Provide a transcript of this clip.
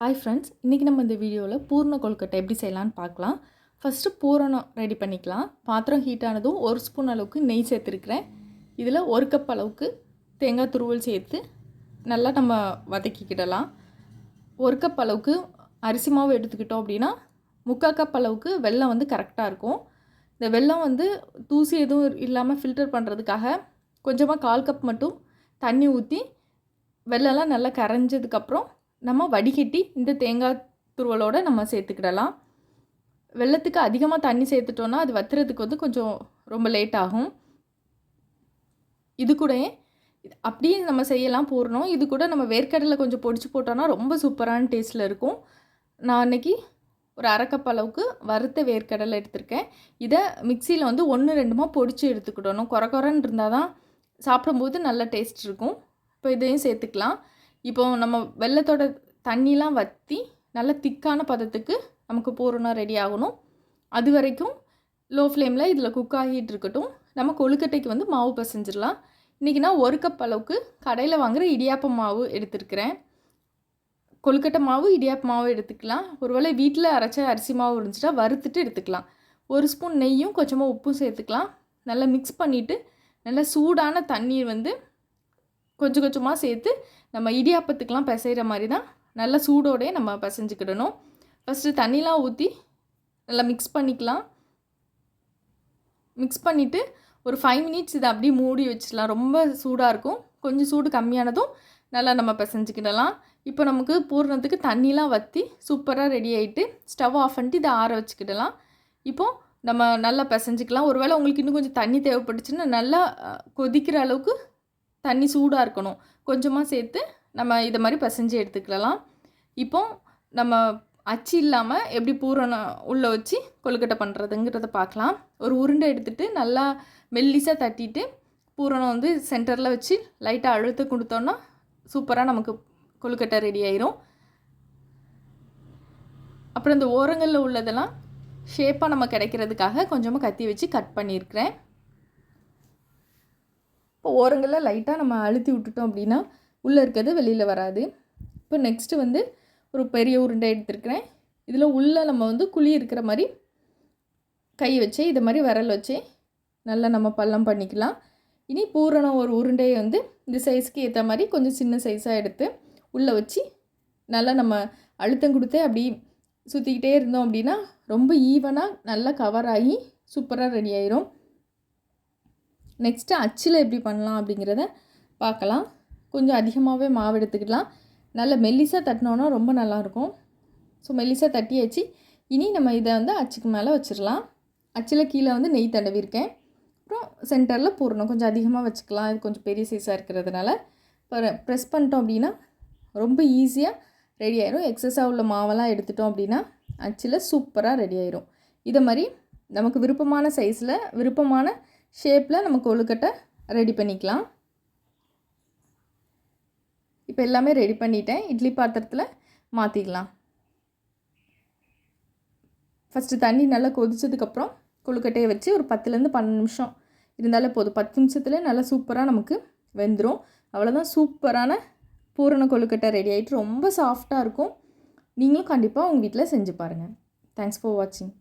Hi friends இன்றைக்கி நம்ம இந்த வீடியோவில் பூர்ண கொழுக்கட்டை எப்படி செய்யலான்னு பார்க்கலாம். ஃபஸ்ட்டு பூரணம் ரெடி பண்ணிக்கலாம். பாத்திரம் ஹீட் ஆனதும் ஒரு ஸ்பூன் அளவுக்கு நெய் சேர்த்துருக்குறேன். இதில் ஒரு கப் அளவுக்கு தேங்காய் துருவல் சேர்த்து நல்லா நம்ம வதக்கிக்கிடலாம். ஒரு கப் அளவுக்கு அரிசி மாவு எடுத்துக்கிட்டோம் அப்படின்னா முக்கால் கப் அளவுக்கு வெள்ளம் வந்து கரெக்டாக இருக்கும். இந்த வெல்லம் வந்து தூசி எதுவும் இல்லாமல் ஃபில்டர் பண்ணுறதுக்காக கொஞ்சமாக கால் கப் மட்டும் தண்ணி ஊற்றி வெள்ளம்லாம் நல்லா கரைஞ்சதுக்கப்புறம் நம்ம வடிகட்டி இந்த தேங்காய் துருவலோடு நம்ம சேர்த்துக்கிடலாம். வெள்ளத்துக்கு அதிகமாக தண்ணி சேர்த்துட்டோன்னா அது வத்துறதுக்கு வந்து கொஞ்சம் ரொம்ப லேட் ஆகும். இது கூட அப்படியே நம்ம செய்யலாம் போடணும். இது கூட நம்ம வேர்க்கடலை கொஞ்சம் பொடிச்சு போட்டோன்னா ரொம்ப சூப்பரான டேஸ்ட்டில் இருக்கும். நான் அன்றைக்கி ஒரு அரைக்கப் அளவுக்கு வறுத்த வேர்க்கடலை எடுத்திருக்கேன். இதை மிக்சியில் வந்து ஒன்று ரெண்டுமா பொடிச்சு எடுத்துக்கிடணும். குறை குறைன்னு இருந்தால் தான் சாப்பிடும்போது நல்ல டேஸ்ட் இருக்கும். இப்போ இதையும் சேர்த்துக்கலாம். இப்போ நம்ம வெள்ளத்தோட தண்ணிலாம் வற்றி நல்ல திக்கான பதத்துக்கு நமக்கு பூரணம் ரெடி ஆகணும். அது வரைக்கும் லோ ஃப்ளேமில் இதில் குக் ஆகிட்டு இருக்கட்டும். நம்ம கொழுக்கட்டைக்கு வந்து மாவு பசைஞ்சிடலாம். இன்றைக்கி நான் ஒரு கப் அளவுக்கு கடையில் வாங்குகிற இடியாப்ப மாவு எடுத்துருக்கிறேன். கொழுக்கட்டை மாவு இடியாப்ப மாவு எடுத்துக்கலாம். ஒருவேளை வீட்டில் அரைச்ச அரிசி மாவு இருந்துச்சுன்னா வறுத்துட்டு எடுத்துக்கலாம். ஒரு ஸ்பூன் நெய்யும் கொஞ்சமாக உப்பும் சேர்த்துக்கலாம். நல்லா மிக்ஸ் பண்ணிவிட்டு நல்லா சூடான தண்ணீர் வந்து கொஞ்சம் கொஞ்சமாக சேர்த்து நம்ம இடியாப்பத்துக்கெலாம் பிசைகிற மாதிரி தான் நல்லா சூடோடே நம்ம பிசைஞ்சிக்கிடணும். ஃபஸ்ட்டு தண்ணிலாம் ஊற்றி நல்லா மிக்ஸ் பண்ணிக்கலாம். மிக்ஸ் பண்ணிவிட்டு ஒரு ஃபைவ் மினிட்ஸ் இதை அப்படியே மூடி வச்சிடலாம். ரொம்ப சூடாக இருக்கும். கொஞ்சம் சூடு கம்மியானதும் நல்லா நம்ம பிசைஞ்சிக்கிடலாம். இப்போ நமக்கு பூர்ணத்துக்கு தண்ணிலாம் வற்றி சூப்பராக ரெடி ஆகிட்டு ஸ்டவ் ஆஃப் பண்ணிட்டு இதை ஆற வச்சுக்கிடலாம். இப்போது நம்ம நல்லா பிசைஞ்சிக்கலாம். ஒருவேளை உங்களுக்கு இன்னும் கொஞ்சம் தண்ணி தேவைப்பட்டுச்சுன்னா நல்லா கொதிக்கிற அளவுக்கு தண்ணி சூடாக இருக்கணும். கொஞ்சமாக சேர்த்து நம்ம இதை மாதிரி பசஞ்சு எடுத்துக்கலாம். இப்போ நம்ம அச்சு இல்லாமல் எப்படி பூரணம் உள்ளே வச்சு கொழுக்கட்டை பண்ணுறதுங்கிறத பார்க்கலாம். ஒரு உருண்டை எடுத்துகிட்டு நல்லா மெல்லிசாக தட்டிட்டு பூரணம் வந்து சென்டரில் வச்சு லைட்டாக அழுத்த கொடுத்தோன்னா சூப்பராக நமக்கு கொழுக்கட்டை ரெடி ஆயிரும். அப்புறம் இந்த ஓரங்களில் உள்ளதெல்லாம் ஷேப்பாக நம்ம கிடைக்கிறதுக்காக கொஞ்சமாக கத்தி வச்சு கட் பண்ணியிருக்கிறேன். இப்போ ஓரங்களில் லைட்டாக நம்ம அழுத்தி விட்டுட்டோம் அப்படின்னா உள்ளே இருக்கிறது வெளியில் வராது. இப்போ நெக்ஸ்ட்டு வந்து ஒரு பெரிய உருண்டை எடுத்துருக்கிறேன். இதில் உள்ளே நம்ம வந்து குழி இருக்கிற மாதிரி கை வச்சு இதை மாதிரி விரல் வச்சு நல்லா நம்ம பள்ளம் பண்ணிக்கலாம். இனி பூரணம் ஒரு உருண்டையை வந்து இந்த சைஸ்க்கு ஏற்ற மாதிரி கொஞ்சம் சின்ன சைஸாக எடுத்து உள்ளே வச்சு நல்லா நம்ம அழுத்தம் கொடுத்து அப்படி சுற்றிக்கிட்டே இருந்தோம் அப்படின்னா ரொம்ப ஈவனாக நல்லா கவர் ஆகி சூப்பராக ரெடி ஆயிரும். நெக்ஸ்ட்டு அச்சில் எப்படி பண்ணலாம் அப்படிங்கிறத பார்க்கலாம். கொஞ்சம் அதிகமாகவே மாவு எடுத்துக்கலாம் நல்ல மெல்லிசாக தட்டினோன்னா ரொம்ப நல்லாயிருக்கும். ஸோ மெல்லிசாக தட்டியாச்சு. இனி நம்ம இதை வந்து அச்சுக்கு மேலே வச்சிடலாம். அச்சில் கீழே வந்து நெய் தடவிருக்கேன் அப்புறம் சென்டரில் பூரணம் கொஞ்சம் அதிகமாக வச்சுக்கலாம். இது கொஞ்சம் பெரிய சைஸாக இருக்கிறதுனால. இப்போ ப்ரெஸ் பண்ணிட்டோம் அப்படின்னா ரொம்ப ஈஸியாக ரெடி ஆயிரும். எக்ஸஸாக உள்ள மாவெல்லாம் எடுத்துட்டோம் அப்படின்னா அச்சில் சூப்பராக ரெடி ஆயிரும். இதை மாதிரி நமக்கு விருப்பமான சைஸில் விருப்பமான ஷேப்பில் நம்ம கொழுக்கட்டை ரெடி பண்ணிக்கலாம். இப்போ எல்லாமே ரெடி பண்ணிட்டேன். இட்லி பாத்திரத்தில் மாற்றிக்கலாம் ஃபஸ்ட்டு தண்ணி நல்லா கொதித்ததுக்கப்புறம் கொழுக்கட்டையை வச்சு ஒரு பத்துலேருந்து பன்னெண்டு நிமிஷம் இருந்தாலே போதும். பத்து நிமிஷத்துல நல்லா சூப்பராக நமக்கு வெந்துடும் அவ்வளோதான் சூப்பரான பூரண கொழுக்கட்டை ரெடி ஆகிட்டு ரொம்ப சாஃப்டாக இருக்கும். நீங்களும் கண்டிப்பாக உங்கள் வீட்டில் செஞ்சு பாருங்கள் தேங்க்ஸ் ஃபார் வாட்சிங்